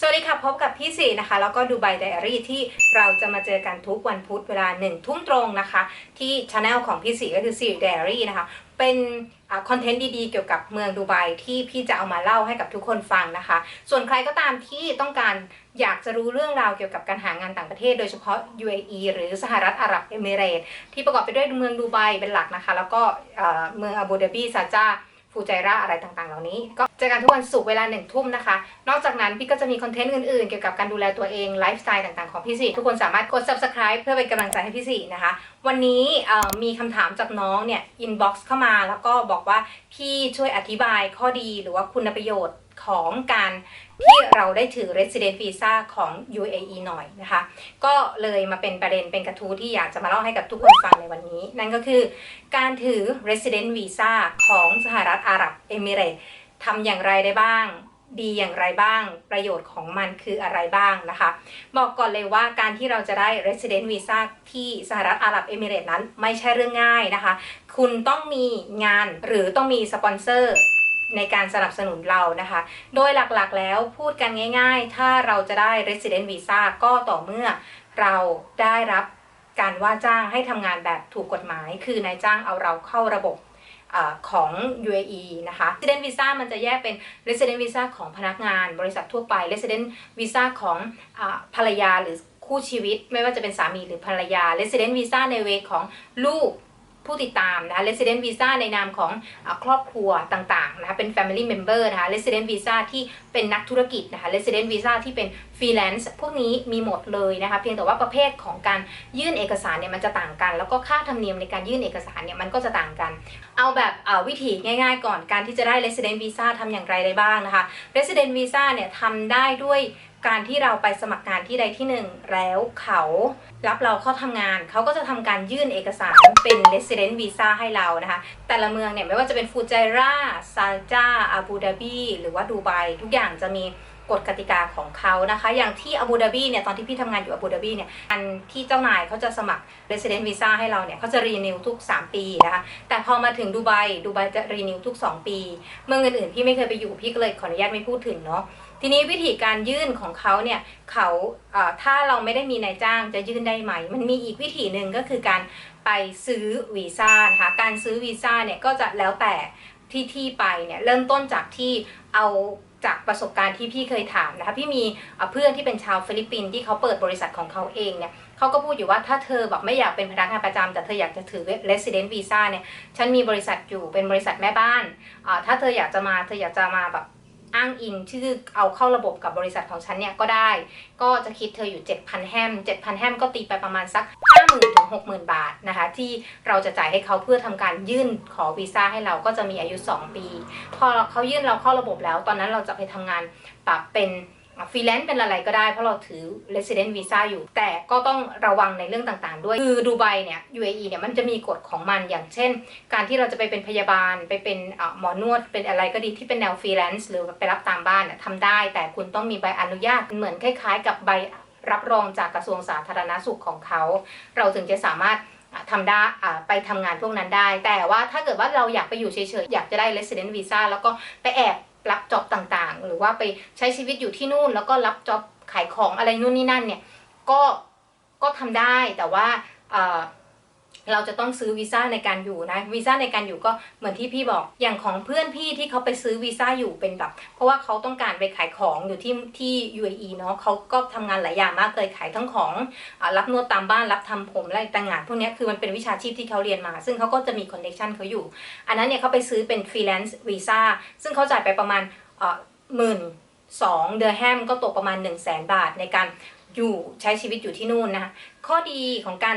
สวัสดีค่ะพบกับพี่สีนะคะ แล้วก็ดูไบไดอารี่ที่เราจะมาเจอกันทุกวันพุธเวลาหนึ่งทุ่มตรงนะคะ ที่ช anel ของพี่สีก็คือสีไดอารี่นะคะ เป็นคอนเทนต์ดีๆ เกี่ยวกับเมืองดูไบที่พี่จะเอามาเล่าให้กับทุกคนฟังนะคะ ส่วนใครก็ตามที่ต้องการอยากจะรู้เรื่องราวเกี่ยวกับการหางานต่างประเทศ โดยเฉพาะ UAE หรือสหรัฐอาหรับเอมิเรตส์ที่ประกอบไปด้วยเมืองดูไบเป็นหลักนะคะ แล้วก็เอ่อเมืองอาบูดาบีซาจา ฟูใจราอะไรต่างๆ เหล่านี้ ก็เจอกันทุกวันศุกร์เวลาหนึ่งทุ่มนะคะ นอกจากนั้นพี่ก็จะมีคอนเทนต์อื่นๆ เกี่ยวกับการดูแลตัวเองไลฟ์สไตล์ต่างๆของพี่สี่ทุกคนสามารถกด subscribe เพื่อเป็นกำลังใจให้พี่สี่นะคะ วันนี้มีคำถามจากน้องเนี่ย inbox เข้ามาแล้วก็บอกว่าพี่ช่วยอธิบายข้อดีหรือว่าคุณประโยชน์ของการที่เราได้ถือ resident visa ของ UAE หน่อยนะคะ ก็เลยมาเป็นประเด็นเป็นกระทู้ที่อยากจะมาเล่าให้กับทุกคนฟังในวันนี้ นั่นก็คือการถือ resident visa ของสหรัฐอาหรับเอมิเรตส์ทำอย่างไรได้บ้าง ดีอย่างไรบ้าง ประโยชน์ของมันคืออะไรบ้างนะคะ บอกก่อนเลยว่าการที่เราจะได้ resident visa ที่สหรัฐอาหรับเอมิเรต์นั้นไม่ใช่เรื่องง่ายนะคะ คุณต้องมีงานหรือต้องมีสปอนเซอร์ในการสนับสนุนเรานะคะ โดยหลักๆแล้วพูดกันง่าย ๆ ถ้าเราจะได้ resident visa ก็ต่อเมื่อเราได้รับการว่าจ้างให้ทำงานแบบถูกกฎหมาย คือนายจ้างเอาเราเข้าระบบ ของ UAE นะคะ resident visa มันจะแยกเป็น resident visa ของพนักงานบริษัททั่วไป resident visa ของอภรรยาหรือคู่ชีวิต ไม่ว่าจะเป็นสามีหรือภรรยา resident visa ในเวของลูก ผู้ติดตามนะคะ resident visa ในนามของครอบครัวต่างๆนะคะเป็น family member นะคะ resident visa ที่เป็นนักธุรกิจนะคะ resident visa ที่เป็น freelance พวกนี้มีหมดเลยนะคะ เพียงแต่ว่าประเภทของการยื่นเอกสารเนี่ยมันจะต่างกัน แล้วก็ค่าธรรมเนียมในการยื่นเอกสารเนี่ยมันก็จะต่างกัน เอาแบบวิธีง่าย ๆ ก่อนการที่จะได้ resident visa ทำอย่างไรได้บ้างนะคะ resident visa เนี่ยทำได้ด้วย การที่เราไปสมัครงานที่ใดที่หนึ่งแล้วเขารับเราเข้าทำงาน เขาก็จะทำการยื่นเอกสารเป็น resident visa ให้เรานะคะ แต่ละเมืองเนี่ยไม่ว่าจะเป็นฟูจาราซาจาอาบูดาบีหรือว่าดูไบทุกอย่างจะมี กฎกติกาของเขานะคะ อย่างที่อาบูดาบีเนี่ยตอนที่พี่ทำงานอยู่อาบูดาบีเนี่ยอันที่เจ้านายเขาจะสมัคร resident visa ให้เราเนี่ยเขาจะ renew ทุก 3 ปีนะคะ แต่พอมาถึงดูไบดูไบจะ renew ทุก 2 ปี เมืองอื่นๆพี่ไม่เคยไปอยู่พี่ก็เลยขออนุญาตไม่พูดถึงเนาะทีนี้วิธีการยื่นของเขาเนี่ยเขาถ้าเราไม่ได้มีนายจ้างจะยื่นได้ไหม มันมีอีกวิธีหนึ่งก็คือการไปซื้อวีซ่านะคะการซื้อวีซ่าเนี่ยก็จะแล้วแต่ที่ที่ไปเนี่ยเริ่มต้นจากที่เอา จากประสบการณ์ที่พี่เคยถามนะคะพี่มีเพื่อนที่เป็นชาวฟิลิปปินส์ที่เขาเปิดบริษัทของเขาเองเนี่ยเขาก็พูดอยู่ว่าถ้าเธอแบบไม่อยากเป็นพนักงานประจำแต่เธออยากจะถือ resident visa เนี่ยฉันมีบริษัทอยู่เป็นบริษัทแม่บ้านถ้าเธออยากจะมาเธออยากจะมาแบบ อ้างอิงชื่อเอาเข้าระบบกับบริษัทของฉันเนี่ยก็ได้ ก็จะคิดเธออยู่ 7,000 แฮม 7,000 แฮมก็ตีไปประมาณสัก 50,000ถึง60,000 บาทนะคะ ที่เราจะจ่ายให้เขาเพื่อทำการยื่นขอวีซ่าให้เราก็จะมีอายุ 2 ปี พอเขายื่นเราเข้าระบบแล้ว ตอนนั้นเราจะไปทำงานปรับเป็น ฟรีแลนซ์เป็นอะไรก็ได้เพราะเราถือ resident visa อยู่ แต่ก็ต้องระวังในเรื่องต่างๆ ด้วย คือดูไบเนี่ย UAE เนี่ยมันจะมีกฎของมันอย่างเช่น การที่เราจะไปเป็นพยาบาลไปเป็นหมอนวดเป็นอะไรก็ดีที่เป็นแนวฟรีแลนซ์หรือไปรับตามบ้านน่ะทำได้ แต่คุณต้องมีใบอนุญาตเหมือนคล้าย ๆ กับใบรับรองจากกระทรวงสาธารณสุขของเขา เราถึงจะสามารถทำได้ไปทำงานพวกนั้นได้ แต่ว่าถ้าเกิดว่าเราอยากไปอยู่เฉยๆอยากจะได้ resident visa แล้วก็ไปแอบ รับจ็อบต่างๆ หรือว่าไปใช้ชีวิตอยู่ที่นู่น แล้วก็รับจ็อบขายของอะไรนู่นนี่นั่นเนี่ยก็ก็ทำได้แต่ว่า เราจะต้องซื้อวีซ่าในการอยู่นะวีซ่าในการอยู่ก็เหมือนที่พี่บอกอย่างของเพื่อนพี่ที่เขาไปซื้อวีซ่าอยู่เป็นแบบ เพราะว่าเขาต้องการไปขายของอยู่ที่ที่ UAE เนาะเขาก็ทำงานหลายอย่างมากเลยขายทั้งของอรับนวดตามบ้านรับทำผมอะไรต่างงานพวกนี้คือมันเป็นวิชาชีพที่เขาเรียนมา ซึ่งเขาก็จะมีคอนเนคชันเขาอยู่ อันนั้นเนี่ยเขาไปซื้อเป็นฟรีแลนซ์วีซ่าซึ่งเขาจ่ายไปประมาณหมื่นสองเดือนแฮมก็ตกประมาณ 1 0 0 0 0แสนบาทในการอยู่ใช้ชีวิตอยู่ที่นู่นนะคะข้อดีของการ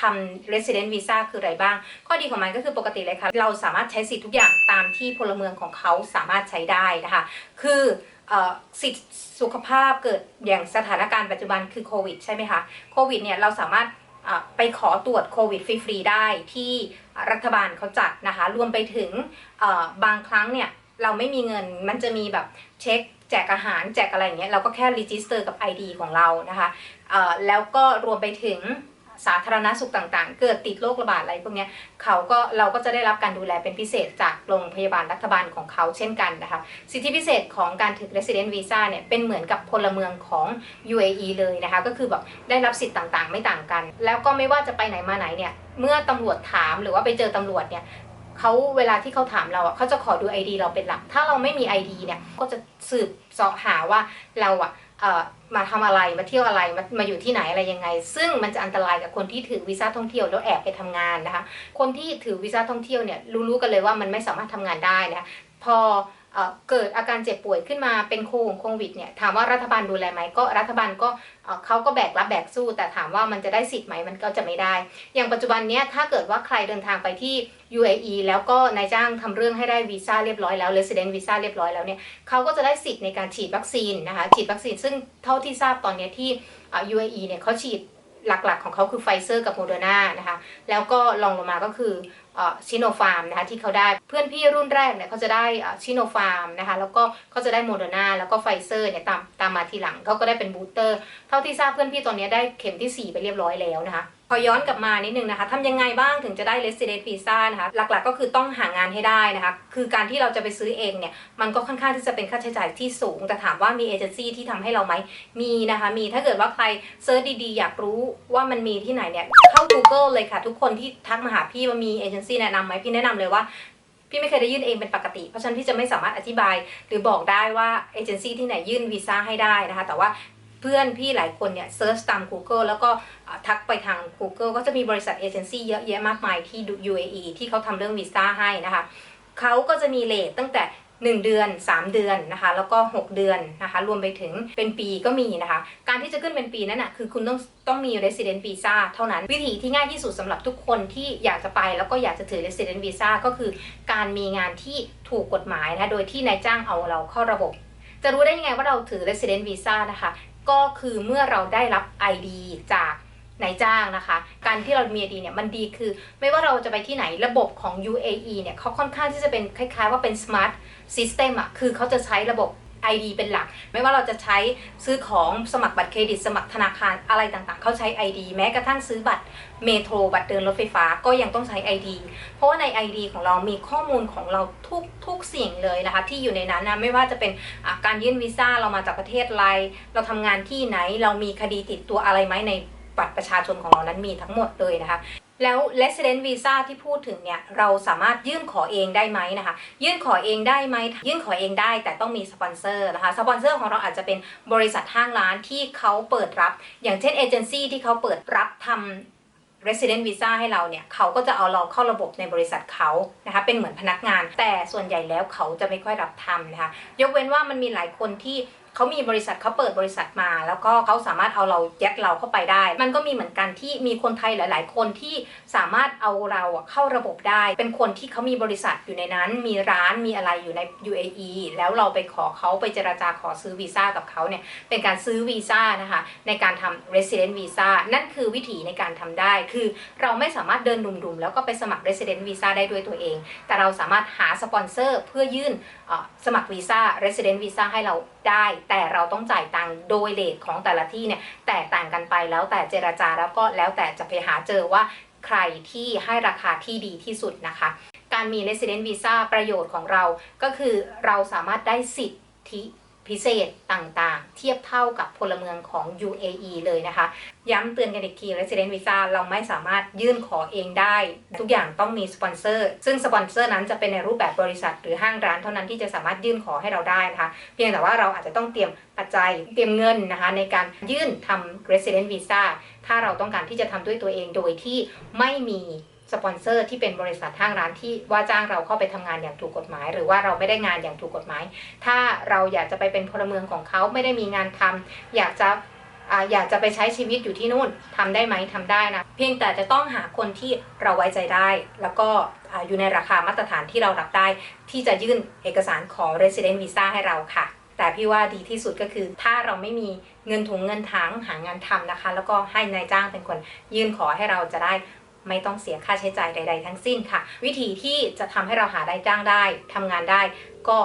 ทำ resident visa คืออะไรบ้าง ข้อดีของมันก็คือปกติเลยค่ะ เราสามารถใช้สิทธิ์ทุกอย่างตามที่พลเมืองของเขาสามารถใช้ได้นะคะ คืออสิทธิสุขภาพเกิดอย่างสถานการณ์ปัจจุบันคือโควิดใช่ไหมคะ โควิดเนี่ยเราสามารถไปขอตรวจโควิดฟรีๆได้ที่รัฐบาลเขาจัดนะคะ รวมไปถึงบางครั้งเนี่ยเราไม่มีเงินมันจะมีแบบเช็คแจกอาหารแจกอะไรอย่างเงี้ยเราก็แค่รีจิสเตอร์กับ ID ของเรานะคะแล้วก็รวมไปถึง สาธารณสุขต่างๆ เกิดติดโรคระบาดอะไรพวกนี้เขาก็เราก็จะได้รับการดูแลเป็นพิเศษจากโรงพยาบาลรัฐบาลของเขาเช่นกันนะคะสิทธิพิเศษของการถือ resident visa เนี่ยเป็นเหมือนกับพลเมืองของ UAE เลยนะคะก็คือแบบได้รับสิทธิ์ต่างๆ ไม่ต่างกัน แล้วก็ไม่ว่าจะไปไหนมาไหนเนี่ยเมื่อตำรวจถามหรือว่าไปเจอตำรวจเนี่ยเขาเวลาที่เขาถามเราอะเขาจะขอดู ID เราเป็นหลัก ถ้าเราไม่มี ID เนี่ยก็จะสืบเสาะหาว่าเราอะ มาทำอะไรมาเที่ยวอะไรมามาอยู่ที่ไหนอะไรยังไง ซึ่งมันจะอันตรายกับคนที่ถือวีซ่าท่องเที่ยวแล้วแอบไปทำงานนะคะ คนที่ถือวีซ่าท่องเที่ยวเนี่ยรู้ๆกันเลยว่ามันไม่สามารถทำงานได้นะคะพอ เกิดอาการเจ็บป่วยขึ้นมาเป็นโควงโควิดเนี่ยถามว่ารัฐบาลดูแลไหมก็รัฐบาลก็เขาก็แบกรับแบกสู้ แต่ถามว่ามันจะได้สิทธิ์ไหมมันก็จะไม่ได้ อย่างปัจจุบันเนี้ยถ้าเกิดว่าใครเดินทางไปที่ UAE แล้วก็นายจ้างทำเรื่องให้ได้วีซ่าเรียบร้อยแล้ว Resident Visa เรียบร้อยแล้วเนี่ยเขาก็จะได้สิทธิ์ในการฉีดวัคซีนนะคะฉีดวัคซีนซึ่งเท่าที่ทราบตอนนี้ที่ UAE เนี่ยเขาฉีด หลักๆของเขาคือไฟเซอร์กับโมเดอร์นานะคะ แล้วก็รองลงมาก็คือชิโนฟาร์มนะคะที่เขาได้เพื่อนพี่รุ่นแรกเนี่ยเขาจะได้ชิโนฟาร์มนะคะแล้วก็เขาจะได้โมเดอร์นาแล้วก็ไฟเซอร์เนี่ยตามตามมาทีหลังเขาก็ได้เป็นบูสเตอร์ เท่าที่ทราบเพื่อนพี่ตอนนี้ได้เข็มที่ 4 ไปเรียบร้อยแล้วนะคะ พอย้อนกลับมานิดนึงนะคะทำยังไงบ้างถึงจะได้ resident visa นะคะ หลักๆ ก็คือต้องหางานให้ได้นะคะ คือการที่เราจะไปซื้อเองเนี่ย มันก็ค่อนข้างที่จะเป็นค่าใช้จ่ายที่สูง แต่ถามว่ามีเอเจนซี่ที่ทำให้เราไหม มีนะคะ มี ถ้าเกิดว่าใครเซิร์ชดีๆ อยากรู้ว่ามันมีที่ไหนเนี่ย เข้า Google เลยค่ะ ทุกคนที่ทักมาหาพี่ว่ามีเอเจนซี่แนะนำไหมพี่แนะนำเลยว่าพี่ไม่เคยได้ยื่นเองเป็นปกติ เพราะฉะนั้นพี่จะไม่สามารถอธิบาย หรือบอกได้ว่าเอเจนซี่ที่ไหนยื่นวีซ่าให้ได้นะคะ แต่ว่า เพื่อนพี่หลายคนเนี่ยเซิร์ชตาม Google แล้วก็ทักไปทาง Google ก็จะมีบริษัทเอเจนซี่เยอะแยะมากมายที่ UAE ที่เขาทำเรื่องวีซ่าให้นะคะเขาก็จะมีเลทตั้งแต่ 1 เดือน 3 เดือนนะคะ แล้วก็ 6 เดือนนะคะ รวมไปถึงเป็นปีก็มีนะคะ การที่จะขึ้นเป็นปีนั้นนะคือคุณต้องต้องมี resident visa เท่านั้น วิธีที่ง่ายที่สุดสำหรับทุกคนที่อยากจะไปแล้วก็อยากจะถือ resident visa ก็คือการมีงานที่ถูกกฎหมายนะะโดยที่นายจ้างเอาเราเข้าระบบจะรู้ได้ยังไงว่าเราถือ resident visa นะคะ ก็คือเมื่อเราได้รับ ID จากนายจ้างนะคะ การที่เรามี ID เนี่ยมันดีคือ ไม่ว่าเราจะไปที่ไหนระบบของ UAE เนี่ยเขาค่อนข้างที่จะเป็นคล้ายๆ ว่าเป็น smart system อะคือเขาจะใช้ระบบ ID เป็นหลัก ไม่ว่าเราจะใช้ซื้อของสมัครบัตรเครดิต สมัครธนาคารอะไรต่างๆ เขาใช้ ID แม้กระทั่งซื้อบัตรเมโทรบัตรเดินรถไฟฟ้าก็ยังต้องใช้ ID เพราะว่าใน ID ของเรามีข้อมูลของเราทุกทุกสิ่งเลยนะคะที่อยู่ในนั้นนะไม่ว่าจะเป็นอะการยื่นวีซ่าเรามาจากประเทศอะไรเราทำงานที่ไหนเรามีคดีติดตัวอะไรไหมในบัตรประชาชนของเรานั้นมีทั้งหมดเลยนะคะ แล้ว resident visa ที่พูดถึงเนี่ยเราสามารถยื่นขอเองได้ไหมนะคะ ยื่นขอเองได้ไหมยื่นขอเองได้แต่ต้องมีสปอนเซอร์นะคะสปอนเซอร์ของเราอาจจะเป็นบริษัทห้างร้านที่เขาเปิดรับ อย่างเช่นเอเจนซี่ที่เขาเปิดรับทำ resident visa ให้เราเนี่ยเขาก็จะเอาเราเข้าระบบในบริษัทเขานะคะเป็นเหมือนพนักงาน แต่ส่วนใหญ่แล้วเขาจะไม่ค่อยรับทำนะคะยกเว้นว่ามันมีหลายคนที่ เขามีบริษัทเขาเปิดบริษัทมา แล้วก็เขาสามารถเอาเรายัดเราเข้าไปได้ มันก็มีเหมือนกันที่มีคนไทยหลาย ๆ คนที่สามารถเอาเราเข้าระบบได้ เป็นคนที่เขามีบริษัทอยู่ในนั้น มีร้านมีอะไรอยู่ใน UAE แล้วเราไปขอเขาไปเจราจาขอซื้อวีซ่ากับเขาเนี่ยเป็นการซื้อวีซ่านะคะในการทำ resident visa นั่นคือวิธีในการทำได้ คือเราไม่สามารถเดินดุมๆ แล้วก็ไปสมัคร resident visa ได้ด้วยตัวเอง แต่เราสามารถหาสปอนเซอร์เพื่อยื่นสมัครวีซ่า resident visa ให้เราได้แต่เราต้องจ่ายตังค์โดยเลทของแต่ละที่เนี่ยแตกต่างกันไปแล้วแต่เจราจาแล้วก็แล้วแต่จะไปหาเจอว่าใครที่ให้ราคาที่ดีที่สุดนะคะ การมี resident visa ประโยชน์ของเราก็คือเราสามารถได้สิทธิ พิเศษต่างๆ เทียบเท่ากับพลเมืองของ UAE เลยนะคะ ย้ำเตือนกันอีกที Resident Visa เราไม่สามารถยื่นขอเองได้ ทุกอย่างต้องมีสปอนเซอร์ ซึ่งสปอนเซอร์นั้นจะเป็นในรูปแบบบริษัทหรือห้างร้านเท่านั้นที่จะสามารถยื่นขอให้เราได้นะคะ เพียงแต่ว่าเราอาจจะต้องเตรียมปัจจัยเตรียมเงินนะคะ ในการยื่นทำ Resident Visa ถ้าเราต้องการที่จะทำด้วยตัวเองโดยที่ไม่มี สปอนเซอร์ที่เป็นบริษัทห้างร้านที่ว่าจ้างเราเข้าไปทำงานอย่างถูกกฎหมาย หรือว่าเราไม่ได้งานอย่างถูกกฎหมาย ถ้าเราอยากจะไปเป็นพลเมืองของเขาไม่ได้มีงานทำอยากจะอยากจะไปใช้ชีวิตอยู่ที่นู่นทำได้ไหมทำได้นะ เพียงแต่จะต้องหาคนที่เราไว้ใจได้ แล้วก็อยู่ในราคามาตรฐานที่เรารับได้ ที่จะยื่นเอกสารขอ resident visa ให้เราค่ะ แต่พี่ว่าดีที่สุดก็คือ ถ้าเราไม่มีเงินถุงเงินถังหางานทำนะคะ แล้วก็ให้นายจ้างเป็นคนยื่นขอให้เราจะได้ ไม่ต้องเสียค่าใช้จ่ายใด ๆ ทั้งสิ้นค่ะ วิธีที่จะทำให้เราหาได้จ้างได้ทำงานได้ก็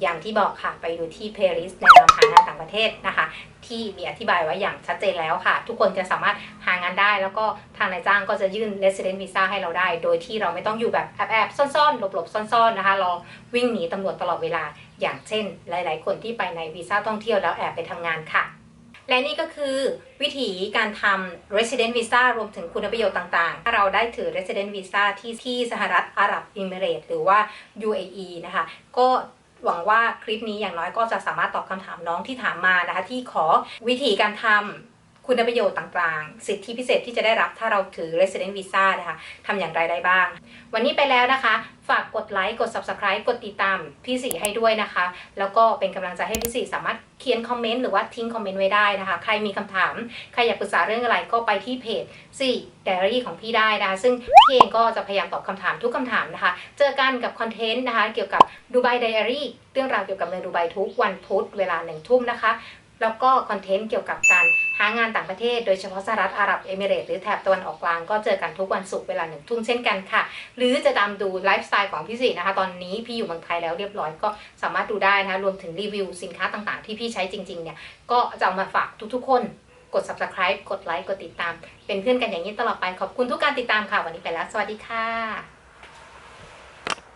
อย่างที่บอกค่ะ ไปดูที่ playlist แนะนำหางานต่างประเทศนะคะ ที่มีอธิบายไว้อย่างชัดเจนแล้วค่ะ ทุกคนจะสามารถหางานได้ แล้วก็ทางนายจ้างก็จะยื่น resident visa ให้เราได้ โดยที่เราไม่ต้องอยู่แบบแอบๆซ่อนๆ หลบๆ ซ่อนๆนะคะรอวิ่งหนีตำรวจตลอดเวลา อย่างเช่น หลาย ๆ คนที่ไปในวีซ่าท่องเที่ยวแล้วแอบไปทำงานค่ะ และนี่ก็คือวิธีการทำ resident visa รวมถึงคุณประโยชน์ต่างๆถ้าเราได้ถือ resident visa ที่ที่สหรัฐอาหรับอิมิเรตส์หรือว่า UAE นะคะ ก็หวังว่าคลิปนี้อย่างน้อยก็จะสามารถตอบคำถามน้องที่ถามมานะคะ ที่ขอวิธีการทำ คุณประโยชน์ต่างๆ สิทธิพิเศษที่จะได้รับถ้าเราถือ resident visa นะคะทำอย่างไรได้บ้าง วันนี้ไปแล้วนะคะ ฝากกดไลค์กด subscribe กดติดตามพี่สีให้ด้วยนะคะ แล้วก็เป็นกำลังใจให้พี่สีสามารถเขียนคอมเมนต์หรือว่าทิ้งคอมเมนต์ไว้ได้นะคะ ใครมีคำถาม ใครอยากปรึกษาเรื่องอะไรก็ไปที่เพจสี่ Diary ของพี่ได้นะคะ ซึ่งพี่เองก็จะพยายามตอบคำถามทุกคำถามนะคะ เจอกันกับคอนเทนต์นะคะ เกี่ยวกับดูไบไดอารี่เรื่องราวเกี่ยวกับเมืองดูไบทุกวันพุธเวลาหนึ่งทุ่มนะคะ แล้วก็คอนเทนต์เกี่ยวกับการหางานต่างประเทศ โดยเฉพาะสหรัฐอาหรับเอมิเรตส์หรือแถบตะวันออกกลางก็เจอกันทุกวันศุกร์เวลาหนึ่งทุ่มเช่นกันค่ะ หรือจะตามดูไลฟ์สไตล์ของพี่สีนะคะ ตอนนี้พี่อยู่เมืองไทยแล้วเรียบร้อยก็สามารถดูได้นะคะรวมถึงรีวิวสินค้าต่างๆ ที่พี่ใช้จริงๆเนี่ยก็จะเอามาฝากทุกๆ คนกด subscribe กดไลค์กดติดตาม เป็นเพื่อนกันอย่างนี้ตลอดไปขอบคุณทุกการติดตามค่ะวันนี้ไปแล้ว สวัสดีค่ะ